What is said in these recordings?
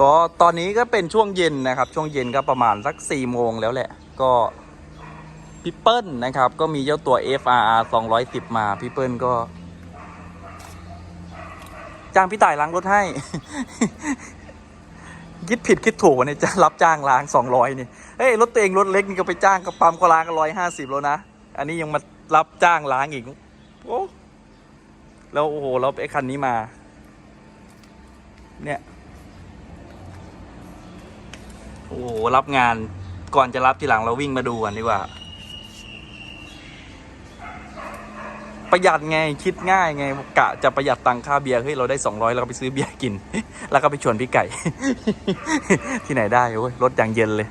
ก็ตอนนี้ก็เป็นช่วงเย็นนะครับ ช่วงเย็นก็ประมาณสัก4ี่โมงแล้วแหละ ก็พี่เปิ้ลนะครับ ก็มีเจ้าตัว FRR 210 มาพี่เปิ้ลก็ จ้างพี่ต่ายล้างรถให้ คิดผิดคิดถูกเนี่ยจะรับจ้างล้าง 200 นี่เฮ้ยรถตัวเองรถเล็กนี่ก็ไปจ้างกระปั๊มก็ล้างก็ร้อยห้าสิบแล้วนะ อันนี้ยังมารับจ้างล้างอีกโอ้แล้วโอ้โหแล้วไอ้คันนี้มา เนี่ย โอ้โห รับงานก่อนจะรับทีหลังเราวิ่งมาดูกันดีกว่า ประหยัดไงคิดง่ายไงกะจะประหยัดตังค่าเบียร์เฮ้ยเราได้สองร้อยเราก็ไปซื้อเบียร์กิน แล้วก็ไปชวนพี่ไก่ ที่ไหนได้โอ้ยรถอย่างเย็นเลย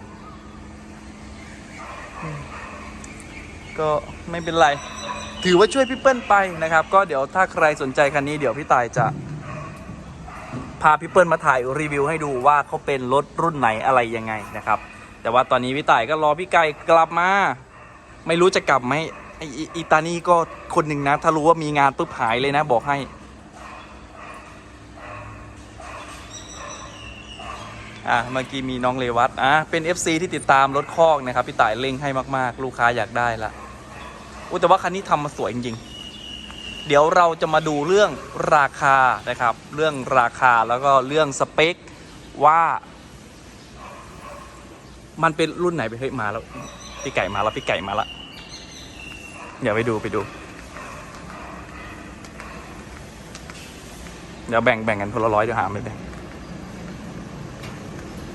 ก็ไม่เป็นไร ถือว่าช่วยพี่เปิ้ลไปนะครับ ก็เดี๋ยวถ้าใครสนใจคันนี้เดี๋ยวพี่ตายจะาพี่เปิ้ลมาถ่ายรีวิวให้ดูว่าเขาเป็นรถรุ่นไหนอะไรยังไงนะครับ แต่ว่าตอนนี้พี่ต่ายก็รอพี่ไก่กลับมา ไม่รู้จะกลับไหมไออีอีตานี่ก็คนหนึ่งนะ ถ้ารู้ว่ามีงานปุ๊บหายเลยนะ บอกให้ อะเมื่อกี้มีน้องเลวัตอะเป็น FC ที่ติดตามรถคอกนะครับ พี่ต่ายเล่งให้มาก ๆ ลูกค้าอยากได้ละอุ้แต่ว่าคันนี้ทำมาสวยจริงๆ เดี๋ยวเราจะมาดูเรื่องราคานะครับ เรื่องราคาแล้วก็เรื่องสเปคว่า มันเป็นรุ่นไหนไปเฮ้ยมาแล้วพี่ไก่มาแล้วพี่ไก่มาละเดี๋ยวไปดูไปดู เดี๋ยวแบ่งแบ่งกันคนละร้อยเดี๋ยวหาไม่แบ่ง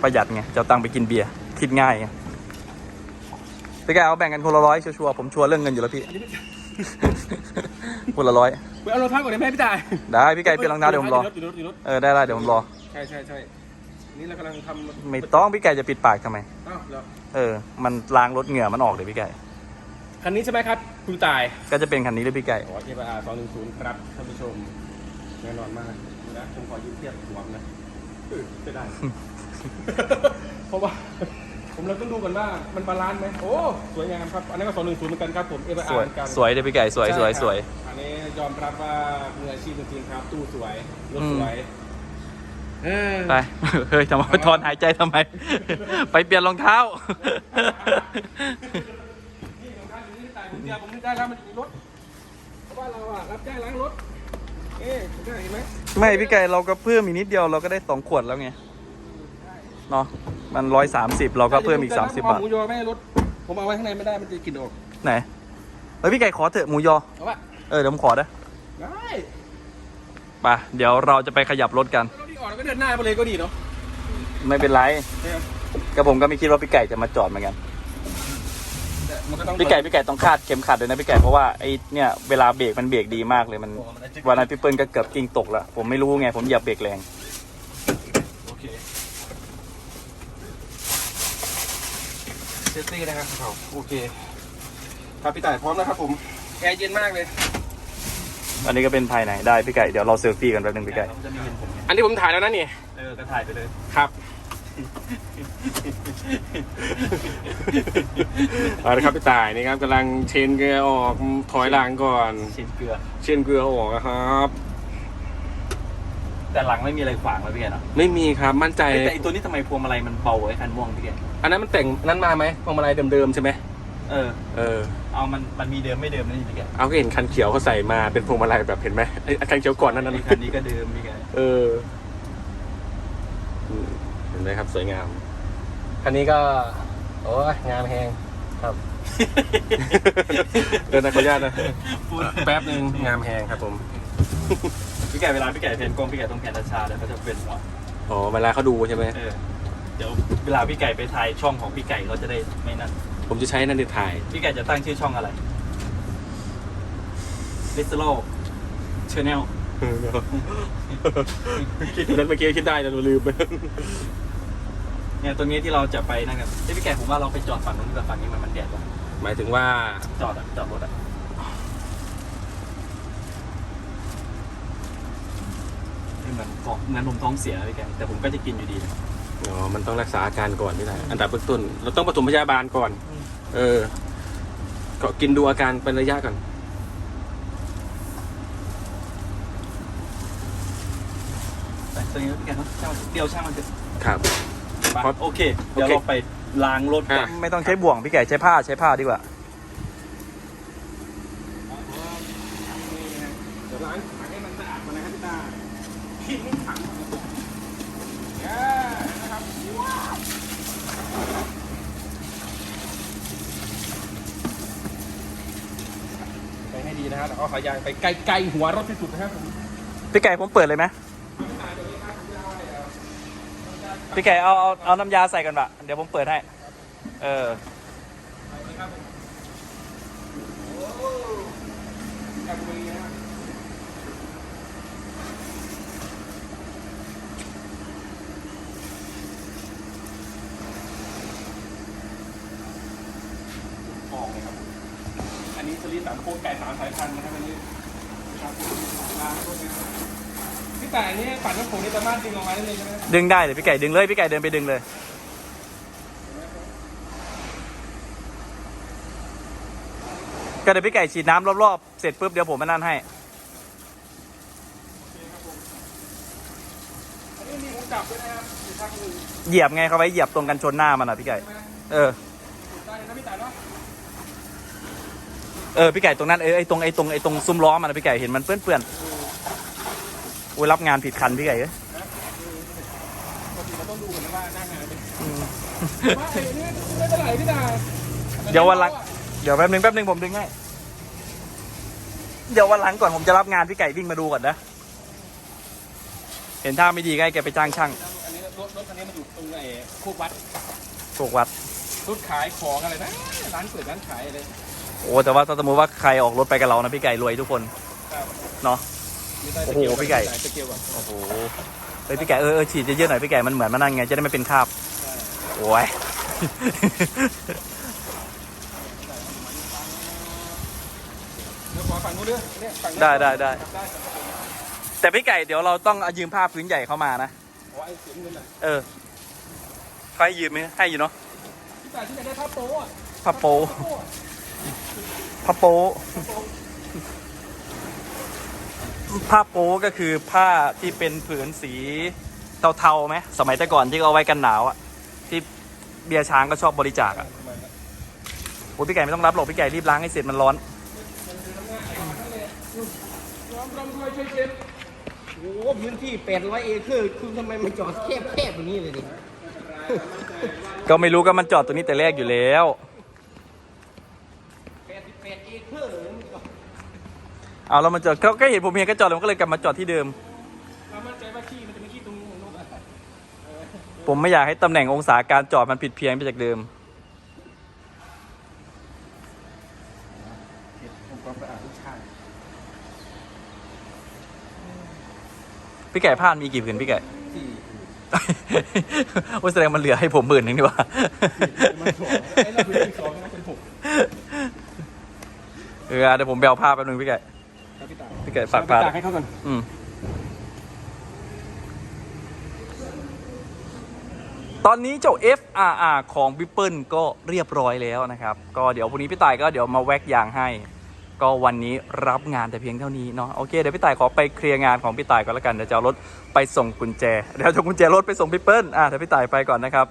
ประหยัดไงจะตังค์ไปกินเบียร์คิดง่ายไงพี่ไก่เอาแบ่งกันคนละร้อยชัวร์ๆผมชัวร์เรื่องเงินอยู่แล้วพี่ คนละร้อย ไปเอารองเท้าก่อนได้ไหมพี่ตายได้พี่ไก่เปลี่ยนรองเท้าเดี๋ยวผมรอ อยู่รถอยู่รถเออได้ได้เดี๋ยวผมรอ ใช่ใช่ใช่นี่เรากำลังทำไม่ต้องพี่ไก่จะปิดปากทำไม อ้าวเหรอเออ มันล้างรถเหงื่อมันออกเลยพี่ไก่ คันนี้ใช่ไหมครับ คุณตายก็จะเป็นคันนี้เลยพี่ไก่ ขอเอฟอาร์สองหนึ่งศูนย์ครับท่านผู้ชมแน่นอนมากนะผมขอยืมเทียบหัวนะเออไม่ได้ เพราะว่า ผมเราต้องดูกันว่ามันบาลานซ์ไหมโอ้สวยงามครับ อันนั้นก็สองหนึ่งศูนย์เหมือนกันครับผมเอฟอาสร์วยเหมือนกันสวยเลยพี่ไก่สวยสวยสวย ใช่ครับอันนี้ยอมรับว่ามืออาชีพจริงๆครับ ตู้สวยรถสวยเออไป เฮ้ยทำไมถอนหายใจทำไม ไปเปลี่ยนรองเท้า นี่ของท่านอยู่นี่แต่ผมเดียวผมนึกได้แล้วมันอยู่ในรถเพราะว่าเราอะรับจ้างล้างรถเอ๊ะผมได้เห็นไหมไม่พี่ไก่เราก็เพิ่มอีกนิดเดียวเราก็ได้สองขวดแล้วไง เนาะมันร้อยสามสิบเราก็เพิ่มอีกสามสิบบาทหมูยอไม่ให้รถผมเอาไว้ข้างในไม่ได้มันจะกลิ่นออกไหนเฮ้ยพี่ไก่ขอเถอะหมูยอเอาปะเออเดี๋ยวผมขอนะได้ไปเดี๋ยวเราจะไปขยับรถกันรถที่ออกแล้วก็เดินหน้าไปเลยก็ดีเนาะไม่เป็นไรเออก็ผมก็ไม่คิดว่าพี่ไก่จะมาจอดเหมือนกันแต่มันก็ต้องพี่ไก่พี่ไก่ต้องคาดเข็มขัดด้วยนะพี่ไก่เพราะว่าไอ้เนี่ยเวลาเบรกมันเบรกดีมากเลยมันวันนั้นพี่เปิ้ลก็เกือบกิ้งตกแล้วผมไม่รู้ไงผมเหยียบเบรกแรง โอเคเซ ฟตี้นะครับเขาโอเค ครับพี่ต่ายพร้อมแล้วครับผมแอร์เย็นมากเลย อันนี้ก็เป็นภายในได้พี่ไก่เดี๋ยวเราเซลฟี่กันแป๊บนึงพี่ไก่อันนี้ผมถ่ายแล้วนะนี่ เออก็ถ่ายไปเลย ครับเอาละครับพี่ต่ายนี่ครับกำลังเชนเกลือออกถอยหลังก่อนชิ้นเกลือ เชนเกลือออกนะครับ แต่หลังไม่มีอะไรขวางเลยพี่ไก่เนาะไม่มีครับมั่นใจเอ้ยแต่ไอตัวนี้ทำไมพวงมาลัยมันเบาไอ้คันม่วงพี่ไก่ อันนั้นมันแต่งนั้นมาไหมพวงมาลัยเดิมๆใช่ไหมเออ เออ เอามันมันมีเดิมไม่เดิมนะนี่พี่ไก่เอาก็เห็นคันเขียวเขาใส่มาเป็นพวงมาลัยแบบเห็นไหมไอ้คันเขียวก่อนนั้นนั้นไอ้คันนี้ก็เดิมพี่ไก่เอออืมเห็นไหมครับสวยงาม คันนี้ก็ โอ้ยงามแหงครับเดินนะขออนุญาตนะพูดแป๊บหนึ่งงามแหงครับผมพี่ไก่เวลาพี่ไก่เพนกล้องพี่ไก่ต้องแพนช้าๆเดี๋ยวเขาจะเป็นหัวอ๋อเวลาเขาดูใช่ไหมเออเดี๋ยวเวลาพี่ไก่ไปถ่ายช่องของพี่ไก่เขาจะได้ไม่นั่นผมจะใช้นั่นในถ่าย พี่ไก่จะตั้งชื่อช่องอะไร l i s t e r o Channel คิดนั้นเมื่อกี้คิดได้แต่เราลืมไปเนี่ยตรงนี้ที่เราจะไปนั่นกันเอ้ยพี่แกผมว่าเราไปจอดฝั่งนู้นดีกว่าฝั่งนี้มันมันแดดว่ะหมายถึงว่าจอดอะจอดรถอะนี่มันท้องงั้นผมท้องเสียนะพี่แกแต่ผมก็จะกินอยู่ดีนะ อ๋อ มันต้องรักษาอาการก่อนไม่ได้ อันดับเบื้องต้น เราต้องปฐมพยาบาลก่อน เออ ก็กินดูอาการเป็นระยะก่อนไปตรงนี้พี่แกครับช่างมันเดียวช่างมันเถอะครับ ไปครับโอเค เดี๋ยวโอเค เราไปล้างรถกันอะไม่ต้องใช้บ่วงพี่แกใช้ผ้าใช้ผ้าดีกว่า เดี๋ยวล้างถังให้มันสะอาดก่อนนะครับพี่ตาทิ้งถังเย้นะครับว้าว ฮะแล้วเอาขายางไปใกล้ๆหัวรถที่สุดนะครับผมพี่ไก่ผมเปิดเลยไหมพี่ไก่เอาเอาเอาน้ำยาใส่กันปะเดี๋ยวผมเปิดให้ เออ กันมือนะครับออกเลยครับ อันนี้ สลิดสามโครงไก่สามสายพันธุ์นะครับอันนี้ครับผมล้างพวกนี้ครับพี่แต่อันนี้ปั่นน้ำผงนี่สามารถดึงออกมาได้เลยใช่ไหมดึงได้เลยพี่ไก่ดึงเลยพี่ไก่เดินไปดึงเลย ก็เดี๋ยวพี่ไก่ฉีดน้ำรอบๆ เสร็จปุ๊บเดี๋ยวผมมานั่นให้ อันนี้มีหูจับด้วยนะครับอยู่ข้างหนึ่งเหยียบไงเขาไว้เหยียบตรงกันชนหน้ามันอะพี่ไก่ ใช่ไหม เออ ถูกได้นะพี่แต่เนาะ เออพี่ไก่ตรงนั้นเออไอตรงไอตรงไอตรงซุ้มล้อมันอะพี่ไก่เห็นมันเปื้อนๆโอ้ยรับงานผิดคันพี่ไก่เอ้ยปกติเราต้องดูกันนะว่าหน้างานเป็นว่าไอ้นี่ไม่เป็นไรพี่ตาเดี๋ยววันหลังเดี๋ยวแป๊บนึงแป๊บนึงผมดึงให้เดี๋ยววันหลังก่อนผมจะรับงานพี่ไก่วิ่งมาดูก่อนนะเห็นท่าไม่ดีก็ให้แกไปจ้างช่างอันนี้รถรถคันนี้มันอยู่ตรงไอ้โคกวัดถูกวัด รถขายของอะไรนะร้านเปิดร้านขายอะไร โอ้แต่ว่าถ้าสมมติว่าใครออกรถไปกับเรานะพี่ไก่รวยทุกคนครับเนาะไม่ได้โอ้โหพี่ไก่ตะเกียบก่อนโอ้โหเฮ้ยพี่ไก่เออเออฉีดเยอะๆหน่อยพี่ไก่มันเหมือนมานั่งไงจะได้ไม่เป็นคราบใช่โอ้ย เดี๋ยวขอฝั่งนู้นด้วยเนี่ยฝั่งนู้นได้ได้ได้ครับได้ครับแต่พี่ไก่เดี๋ยวเราต้องเอายืมผ้าพื้นใหญ่เข้ามานะโอ้ไอ้เสียงเงินอะเออเขาให้ยืมไหมให้อยู่เนาะพี่แต่ที่ไหนได้ผ้าโป๊อะผ้าโปผ้าโป๊อะ ผ้าโปผ้าโปก็คือผ้าที่เป็นผืนสีเทาๆไหมสมัยแต่ก่อนที่เขาเอาไว้กันหนาวอะที่เบียร์ช้างก็ชอบบริจาคอะทำไมนะโอ้ยพี่ไก่ไม่ต้องรับหรอกพี่ไก่รีบล้างให้เสร็จมันร้อนรวมรวมด้วยช่วยเก็บโอ้โหพื้นที่800เอเคอร์คุณทำไมมันจอดแคบๆอย่างนี้เลยดิก็ไม่รู้ก็มันจอดตัวนี้แต่แรกอยู่แล้ว 88 เอเคอร์มันจอด เอาแล้วมันจอดเขาก็เห็นผมเพียงก็จอดแล้วมันก็เลยกลับมาจอดที่เดิม เรามั่นใจว่าขี้มันจะไม่ขี้ตรงนู้นของนกอะผมไม่อยากให้ตำแหน่งองศาการจอดมันผิดเพี้ยนไปจากเดิมผมความสะอาดทุกชาติพี่ไก่ผ้านมีกี่ผืนพี่ไก่ ที่ โอ้ยแสดงมันเหลือให้ผมหมื่นหนึ่งดีกว่ามันสองไอ้เราคือที่สองนะเป็นหกเออเดี๋ยวผมไปเอาผ้าแป๊บนึงพี่ไก่ครับ พี่ตาพี่ไก่ฝากผ้าพี่ตาให้เขาก่อนอืม ตอนนี้เจ้า FRR ของบิปเปิลก็เรียบร้อยแล้วนะครับ ก็เดี๋ยวพรุ่งนี้พี่ต่ายก็เดี๋ยวมาแว็กยางให้ ก็วันนี้รับงานแต่เพียงเท่านี้เนาะ โอเค เดี๋ยวพี่ต่ายขอไปเคลียร์งานของพี่ต่ายก่อนแล้วกัน เดี๋ยวจะเอารถไปส่งกุญแจ เดี๋ยวจะเอากุญแจรถไปส่งพี่เปิ้ลอะเดี๋ยวพี่ต่ายไปก่อนนะครับ